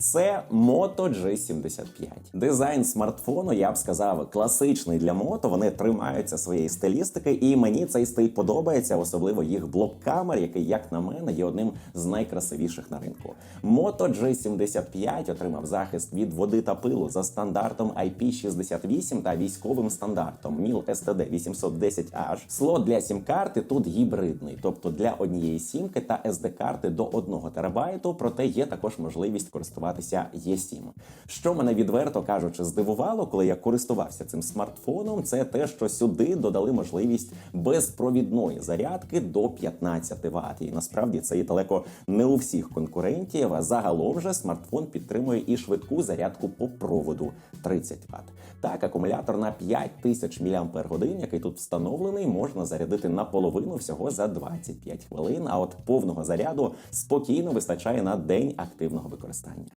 Це Moto G75. Дизайн смартфону, я б сказав, класичний для мото. Вони тримаються своєї стилістики, і мені цей стиль подобається, особливо їх блок камер, який, як на мене, є одним з найкрасивіших на ринку. Moto G75 отримав захист від води та пилу за стандартом IP68 та військовим стандартом MIL STD 810H. Слот для сім-карти тут гібридний, тобто для однієї сімки та SD-карти до 1 терабайту, проте є також можливість користуватися eSIM. Що мене відверто кажучи здивувало, коли я користувався цим смартфоном, це те, що сюди додали можливість безпровідної зарядки до 15 Вт. І насправді це є далеко не у всіх конкурентів. А загалом же смартфон підтримує і швидку зарядку по проводу 30 Вт. Так, акумулятор на 5000 мАч, який тут встановлений, можна зарядити наполовину всього за 25 хвилин. А от повного заряду спокійно вистачає на день активного використання.